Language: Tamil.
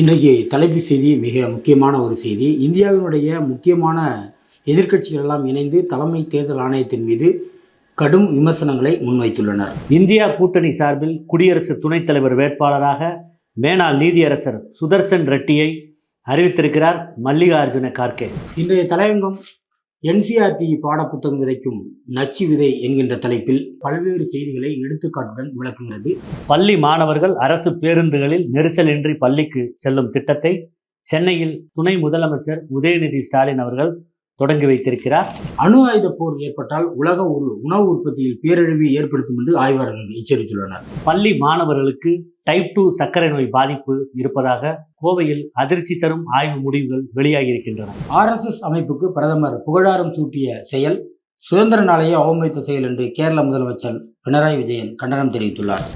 இன்றைக்கு தலைப்பு செய்தி மிக முக்கியமான ஒரு செய்தி. இந்தியாவினுடைய முக்கியமான எதிர்க்கட்சிகள் எல்லாம் இணைந்து தலைமை தேர்தல் ஆணையத்தின் மீது கடும் விமர்சனங்களை முன்வைத்துள்ளனர். இந்தியா கூட்டணி சார்பில் குடியரசு துணைத் தலைவர் வேட்பாளராக மேனாள் நீதியரசர் சுதர்சன் ரெட்டியை அறிவித்திருக்கிறார் மல்லிகார்ஜுன கார்கே. இன்றைய தலையங்கம் என்சிஆர்டி பாடப்புத்தகம் விதைக்கும் நச்சு விதை என்கின்ற தலைப்பில் பல்வேறு செய்திகளை எடுத்துக்காட்டுடன் விளக்குகிறது. பள்ளி மாணவர்கள் அரசு பேருந்துகளில் நெரிசலின்றி பள்ளிக்கு செல்லும் திட்டத்தை சென்னையில் துணை முதலமைச்சர் உதயநிதி ஸ்டாலின் அவர்கள் தொடங்கி வைத்திருக்கிறார். அணு ஆயுத போர் ஏற்பட்டால் உலக ஒரு உணவு உற்பத்தியில் பேரழிவை ஏற்படுத்தும் என்று ஆய்வாளர்கள் எச்சரித்துள்ளனர். பள்ளி மாணவர்களுக்கு டைப் டூ சர்க்கரை நோய் பாதிப்பு இருப்பதாக கோவையில் அதிர்ச்சி தரும் ஆய்வு முடிவுகள் வெளியாகியிருக்கின்றன. ஆர்எஸ்எஸ் அமைப்புக்கு பிரதமர் புகழாரம் சூட்டிய செயல் சுதந்திர நாளையே அவமதித்த செயல் என்று கேரள முதலமைச்சர் பினராயி விஜயன் கண்டனம் தெரிவித்துள்ளார்.